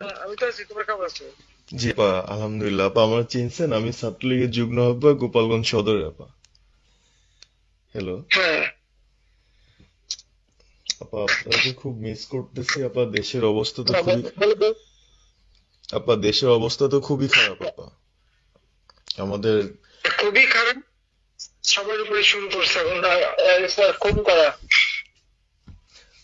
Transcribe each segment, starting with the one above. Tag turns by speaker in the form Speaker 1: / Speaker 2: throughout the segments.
Speaker 1: আমি তো আছি তোমার কেমন আছো?
Speaker 2: জি আপা আলহামদুলিল্লাহ। আপা আমার চিনছেন আমি ছাত্রলীগের যুগ্ম আহ্বায়ক গোপালগঞ্জ সদরের আপা। হ্যালো
Speaker 1: হ্যাঁ।
Speaker 2: আপা আপনাকে খুব মিস করতেছি আপা দেশের অবস্থা তো খুবই। আপা দেশের অবস্থা তো খুবই খারাপ আপা। আমাদের
Speaker 1: খুবই খারাপ। সবার উপরে শুরু করছে এখন আহ, করা।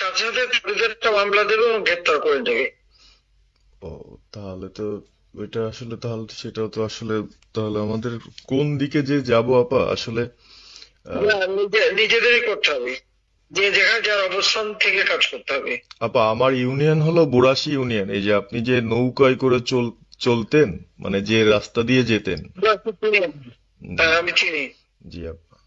Speaker 1: সাথে সাথে মামলা দেবে এবং গ্রেপ্তার করে দেবে
Speaker 2: ও তাহলে তো ওইটা আসলে তাহলে সেটাও তো আসলে তাহলে আমাদের কোন দিকে যে যাব আপা? আসলে
Speaker 1: নিজেদেরই করতে হবে। যে যেখানে যার অবস্থান থেকে কাজ করতে হবে।
Speaker 2: আপা আমার ইউনিয়ন হলো বুড়াশি ইউনিয়ন। এই যে আপনি যে নৌকায় করে চল চলতেন মানে যে রাস্তা দিয়ে যেতেন।
Speaker 1: হ্যাঁ, আমি চিনি।
Speaker 2: জি আপা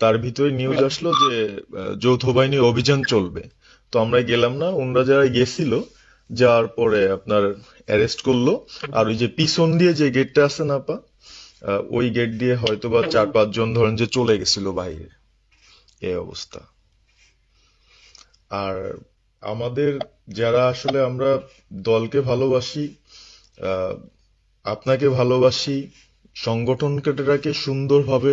Speaker 2: তার ভিতরে নিউজ আসলো যে যৌথ বাহিনী অভিযান চলবে। তো আমরা গেলাম না ওনারা যারা গেছিল, যাওয়ার পরে আপনার অ্যারেস্ট করল। আর ওই যে পিছন দিয়ে যে গেটটা আছে না আপা ওই গেট দিয়ে হয়তো বা চার পাঁচজন ধরেন যে চলে গেছিল বাইরে। এই অবস্থা। আর আমাদের যারা আসলে আমরা দলকে ভালোবাসি আপনাকে ভালোবাসি সংগঠনটাকে সুন্দরভাবে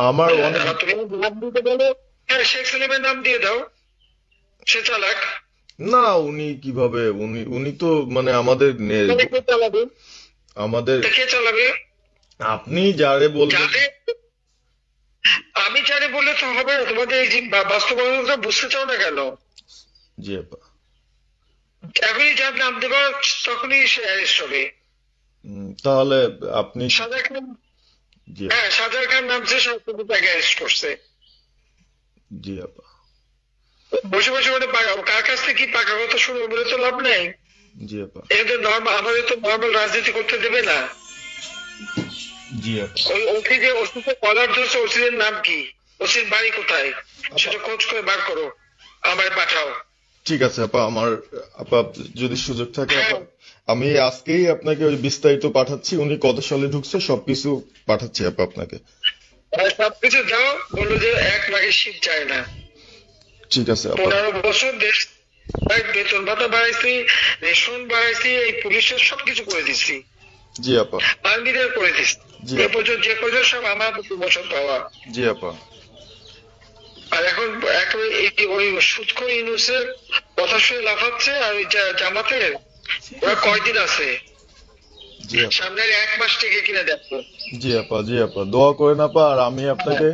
Speaker 2: আমার অনেক
Speaker 1: তুমি নাম দিতে বলো হ্যাঁ শেখ সেলিমের নাম দিয়ে দাও। সে চালাক।
Speaker 2: না উনি কীভাবে? উনি উনি তো মানে আমাদের
Speaker 1: কে চালাবে?
Speaker 2: আমাদের
Speaker 1: কে চালাবে?
Speaker 2: আপনি যারে বলবেন
Speaker 1: আমি জানি বললে তো হবে না। তোমাদের এই বাস্তবতা বুঝতে চাও না কেন?
Speaker 2: জি আপা।
Speaker 1: এখনই যার নাম দেবা তখনই সে অ্যারেস্ট হবে
Speaker 2: উম, তাহলে আপনি
Speaker 1: সাজা খান
Speaker 2: জি।
Speaker 1: হ্যাঁ সাজার খান নামছে তাকে অ্যারেস্ট করছে।
Speaker 2: জি আপা।
Speaker 1: বসে বসে মানে কার কাছ থেকে কি পাকা কথা শুনব বলে তো লাভ নেই?
Speaker 2: জি আপা।
Speaker 1: এটা নর্মাল আমাদের তো নর্মাল রাজনীতি করতে দেবে না।
Speaker 2: জি আপা।
Speaker 1: ওই ওসি যে ওসিতে কলার ধরছে ওসিদের নাম কি? ওসির বাড়ি কোথায়? সেটা খোঁজ করে বার করো। আমায় পাঠাও।
Speaker 2: ঠিক আছে আপা আমার আপা যদি সুযোগ থাকে আপা আমি আজকেই আপনাকে ওই বিস্তারিত পাঠাচ্ছি উনি কত সালে ঢুকছে সবকিছু পাঠাচ্ছি আপা আপনাকে।
Speaker 1: সবকিছু দাও বলল যে এক মাঘে শীত যায় না।
Speaker 2: ঠিক আছে আপা।
Speaker 1: পনেরো বছর দেশ বেতন ভাতা বাড়াইছি রেশন বাড়াইছি এই পুলিশের সবকিছু করে দিচ্ছি
Speaker 2: জি আপা।
Speaker 1: আর্মিদের করে দিচ্ছি
Speaker 2: জি।
Speaker 1: এ পর্যন্ত যে পর্যন্ত সব আমার বছর পাওয়া।
Speaker 2: জি আপা।
Speaker 1: আর এখন এখন এই যে ওই সুৎখর ইউনুসের কথা শুনে লাফাচ্ছে আর ওই জা- জামাতের ওরা কয়দিন আছে? সামনের এক মাস থেকে কিনে দেখো।
Speaker 2: জি আপা জি আপা। দোয়া করেন আপা আর আমি আপনাকে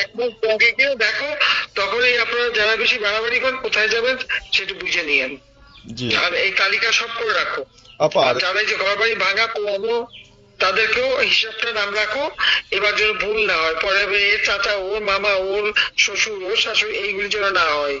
Speaker 1: এক মাস আগে কিনে দেখো তখনই আপনারা যারা বেশি বাড়াবাড়ি করেন কোথায় যাবেন সেটা বুঝে নিয়েন।
Speaker 2: জি।
Speaker 1: আর এই তালিকা সব করে রাখো।
Speaker 2: আপা
Speaker 1: যারা এই যে ঘর বাড়ি ভাঙা পোড়ানো তাদেরকেও হিসাবটা নাম রাখো। এবার যেন ভুল না হয়। পরে এর চাচা ওর মামা ওর শ্বশুর ওর শাশুড়ি এইগুলি যেন না হয়।